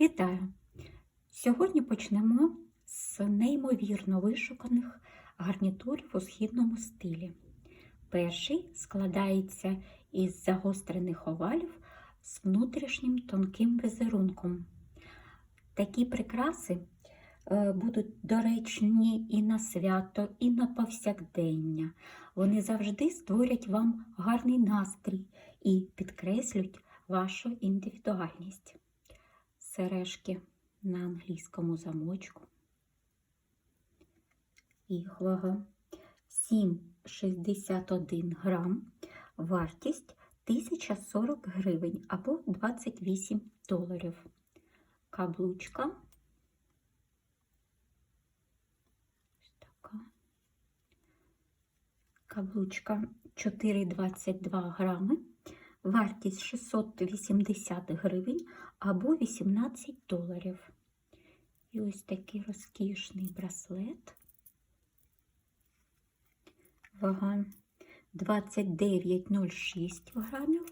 Вітаю! Сьогодні почнемо з неймовірно вишуканих гарнітурів у східному стилі. Перший складається із загострених овалів з внутрішнім тонким візерунком. Такі прикраси е, будуть доречні і на свято, і на повсякдення. Вони завжди створять вам гарний настрій і підкреслюють вашу індивідуальність. Сережки на англійському замочку. Їх вага 7,61 грам, вартість 1040 гривень або 28 доларів. Каблучка. Ось така. Каблучка 4,22 грами, вартість 680 гривень або 18 доларів. І ось такий розкішний браслет. Вага 29,06 грамів.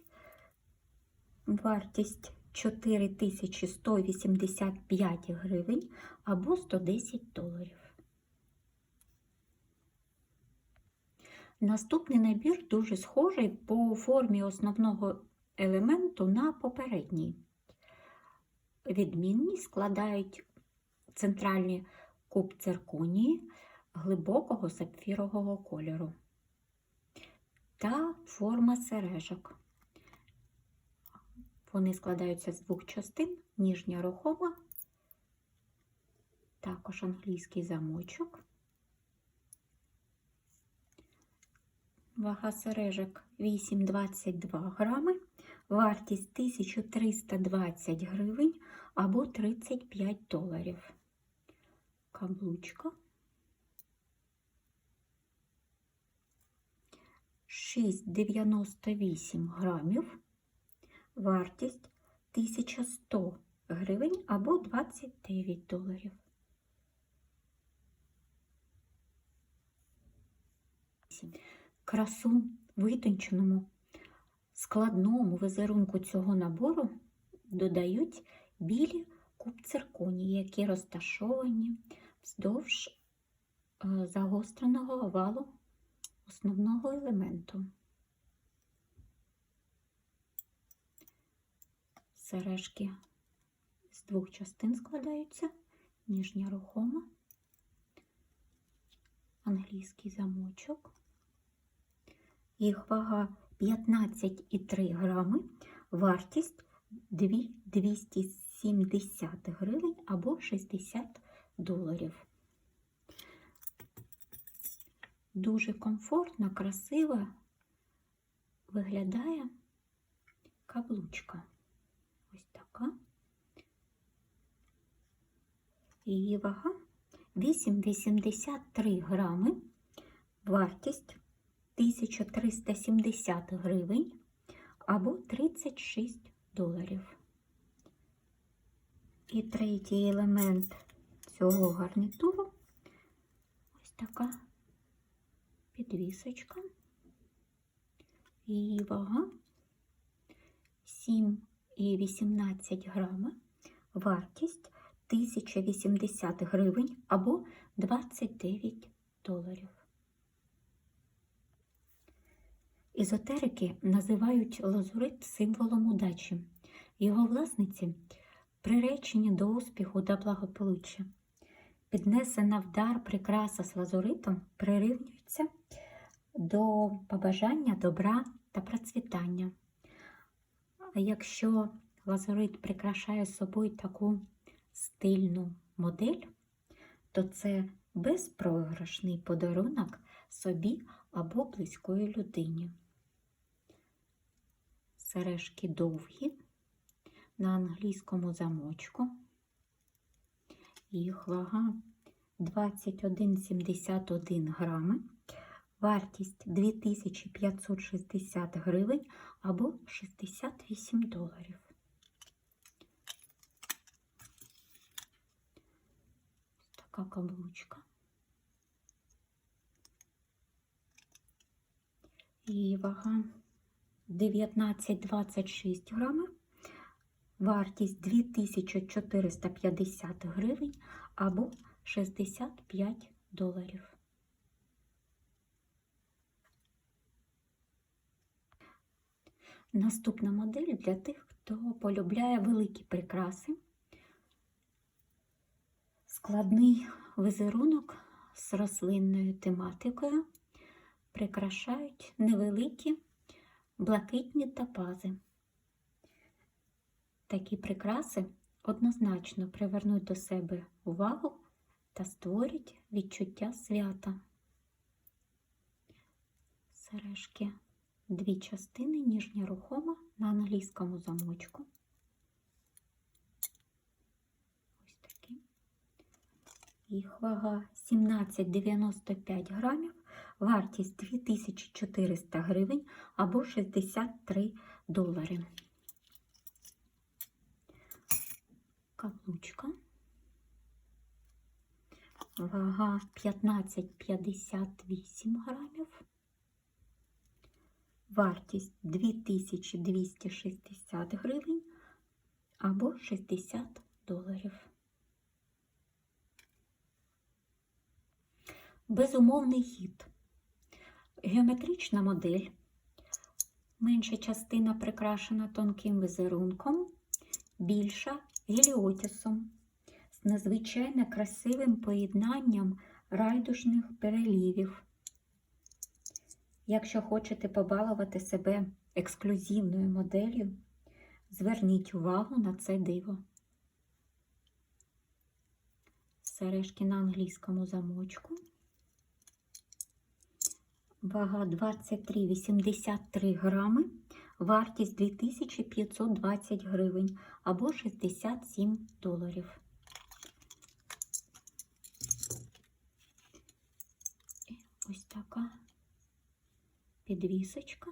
Вартість 4185 гривень або 110 доларів. Наступний набір дуже схожий по формі основного елементу на попередній. Відмінність складають центральні куб цирконії глибокого сапфірового кольору та форма сережок. Вони складаються з двох частин, ніжня рухома, також англійський замочок. Вага сережок 8,22 грами, вартість 1320 гривень або 35 доларів. Каблучка. 6,98 грамів, вартість 1100 гривень або 29 доларів. Красу витонченому складному візерунку цього набору додають білі куб цирконії, які розташовані вздовж е, загостреного овалу основного елементу. Сережки з двох частин складаються, ніжня рухома, англійський замочок. Їх вага 15,3 грами, вартість 270 гривень або 60 доларів. Дуже комфортно, красиво виглядає каблучка. Ось така. Її вага 8,83 грами, вартість 1370 гривень або 36 доларів. І третій елемент цього гарнітуру ось така підвісочка. Її вага 7,18 грама, вартість 1080 гривень або 29 доларів. Ізотерики називають лазурит символом удачі. Його власниці приречені до успіху та благополуччя. Піднесена в дар прикраса з лазуритом прирівнюється до побажання добра та процвітання. А якщо лазурит прикрашає собою таку стильну модель, то це безпрограшний подарунок собі або близької людині. Сережки довгі на англійському замочку. Їх вага 21,71 грами, вартість 2560 гривень або 68 доларів. Така каблучка. Її вага 19,26 грами, Вартість 2450 гривень або 65 доларів. Наступна модель для тих, хто полюбляє великі прикраси. Складний візерунок з рослинною тематикою прикрашають невеликі блакитні топази. Такі прикраси однозначно привернуть до себе увагу та створять відчуття свята. Сережки дві частини ніжня рухома на англійському замочку. Ось такі. Їх вага 17,95 грамів, вартість 2400 гривень або 63 долари. Каблучка. Вага 15,58 грамів. Вартість 2260 гривень або 60 доларів. Безумовний хід. Геометрична модель. Менша частина прикрашена тонким візерунком, більша геліотісом з надзвичайно красивим поєднанням райдушних перелівів. Якщо хочете побалувати себе ексклюзивною моделлю, зверніть увагу на це диво. Сережки на англійському замочку. Вага 23,83 грами, вартість 2520 гривень або 67 доларів. І ось така підвісочка.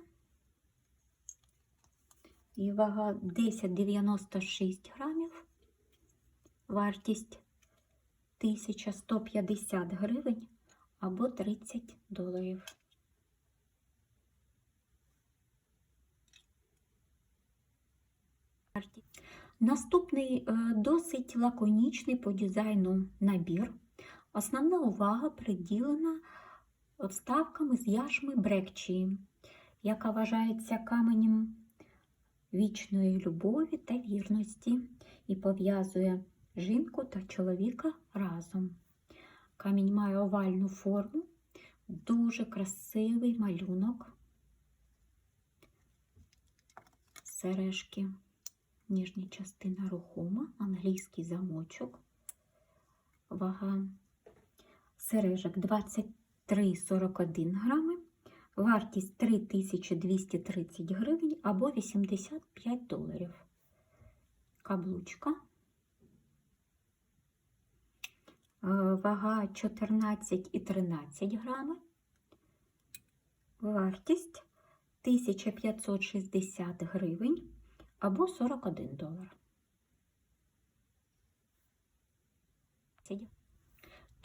І вага 10,96 грамів, вартість 1150 гривень або 30 доларів. Наступний е, досить лаконічний по дизайну набір. Основна увага приділена вставками з яшми брекчії, яка вважається каменем вічної любові та вірності і пов'язує жінку та чоловіка разом. Камінь має овальну форму, дуже красивий малюнок, сережки, ніжня частина рухома, англійський замочок, вага сережок 23,41 грами, вартість 3230 гривень або 85 доларів. Каблучка. Е, Вага 14 і 13 грами. Вартість 1560 гривень або 41 долар.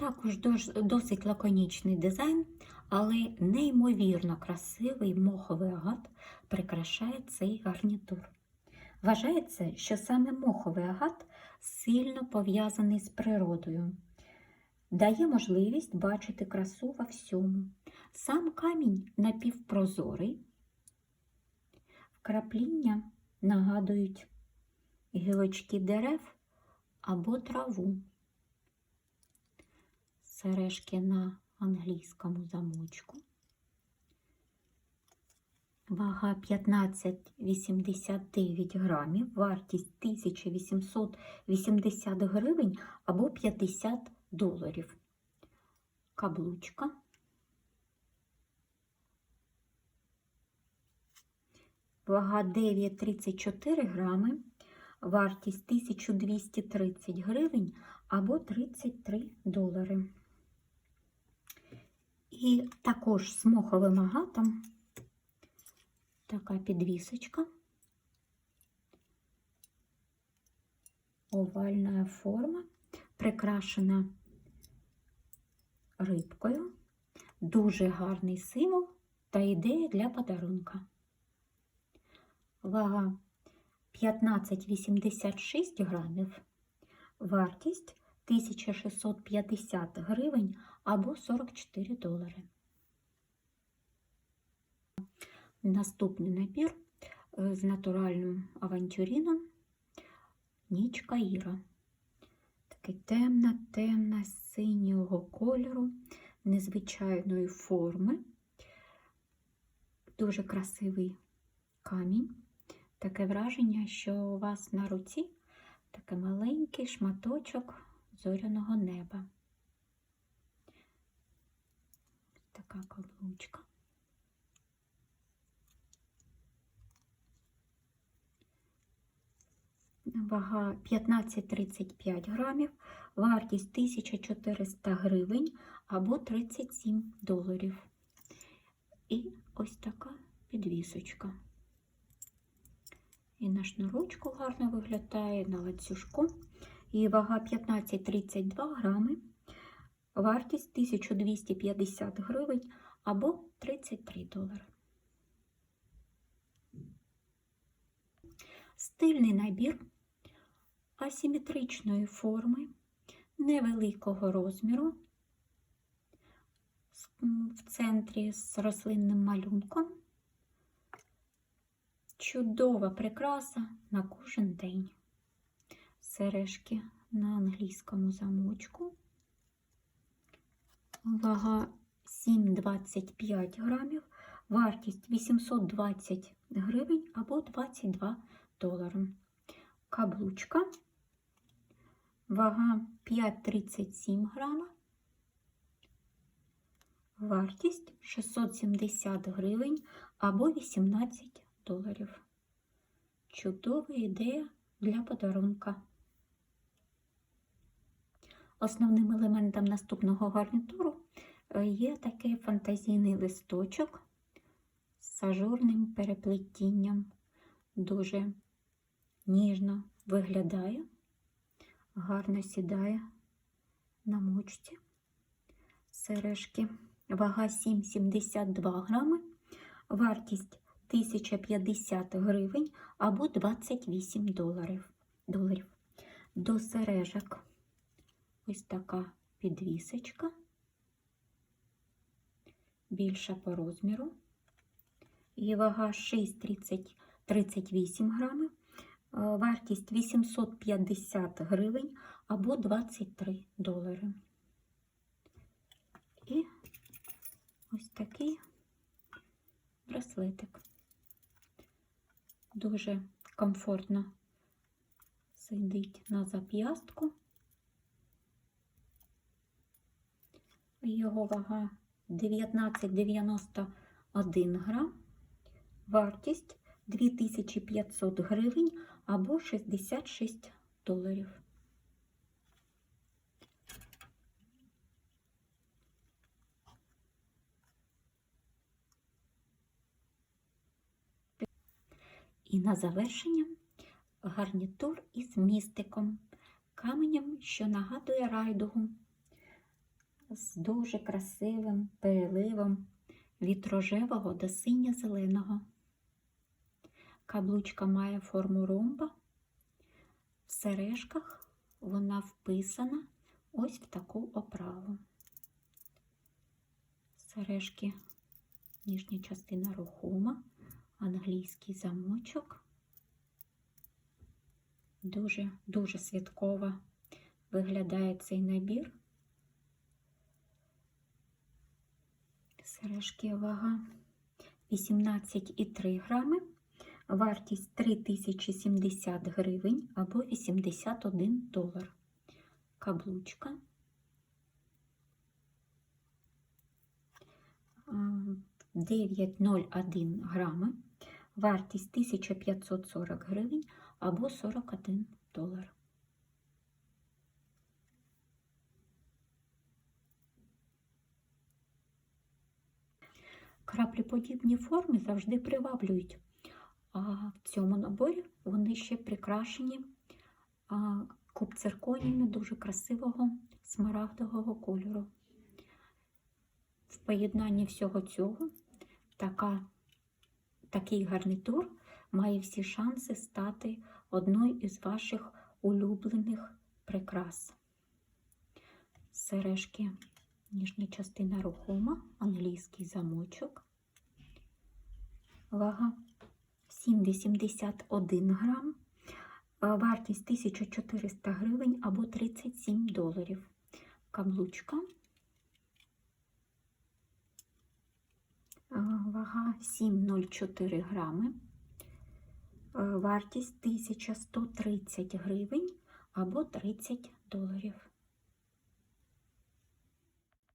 Також досить лаконічний дизайн, але неймовірно красивий моховий агат прикрашає цей гарнітур. Вважається, що саме моховий агат сильно пов'язаний з природою, дає можливість бачити красу во всьому. Сам камінь напівпрозорий, вкрапління нагадують гілочки дерев або траву. Сережки на англійському замочку. Вага 15,89 грамів, вартість 1880 гривень або 50 доларів. Каблучка. Вага 9,34 грами, вартість 1230 гривень або 33 долари. І також з моховим агатом така підвісочка. Овальна форма, прикрашена рибкою. Дуже гарний символ та ідея для подарунка. Вага 1586 грамів. Вартість 1650 гривень або 44 долари. Наступний набір е, з натуральним авантюріном Ніч Каїра. Такий темна, темна, синього кольору, незвичайної форми. Дуже красивий камінь. Таке враження, що у вас на руці такий маленький шматочок зоряного неба. Така каблучка. Вага 15-35 грамів, вартість 1400 гривень або 37 доларів. І ось така підвісочка. І на шнурочку гарно виглядає, на ланцюжку. І вага 15-32 грами, вартість 1250 гривень або 33 долари. Стильний набір асиметричної форми, невеликого розміру, в центрі з рослинним малюнком. Чудова прикраса на кожен день. Сережки на англійському замочку. Вага 7,25 грамів, вартість 820 гривень або 22 долари. Каблучка, вага 5,37 грама, вартість 670 гривень або 18 доларів. Чудова ідея для подарунка. Основним елементом наступного гарнітуру е, є такий фантазійний листочок з ажурним переплетінням. Дуже ніжно виглядає, гарно сідає на мочці. Сережки. Вага 7,72 грами, вартість 1050 гривень або 28 доларів. доларів. До сережок ось така підвісочка, більша по розміру. Її вага 6,38 грамів, вартість 850 гривень або 23 долари. І ось такий браслетик. Дуже комфортно сидить на зап'ястку. Його вага 19,91 грам, вартість 2500 гривень або 66 доларів. І на завершення гарнітур із містиком, каменем, що нагадує райдугу, з дуже красивим переливом від рожевого до синьо-зеленого. Каблучка має форму ромба. В сережках вона вписана ось в таку оправу. Сережки, нижня частина рухома, англійський замочок. Дуже-дуже святково виглядає цей набір. Сережки вага 18,3 грами, вартість 3070 гривень або 81 долар. Каблучка. 9,01 грами, вартість 1540 гривень або 41 долар. Краплеподібні форми завжди приваблюють, а в цьому наборі вони ще прикрашені кубцирконіями дуже красивого смарагдового кольору. В поєднанні всього цього така, такий гарнітур має всі шанси стати одною із ваших улюблених прикрас. Сережки, ніжня частина рухома, англійський замочок. Вага 7,81 грам. Е, Вартість 1400 гривень або 37 доларів. Каблучка. Вага 7,04 грами. Е, Вартість 1130 гривень або 30 доларів.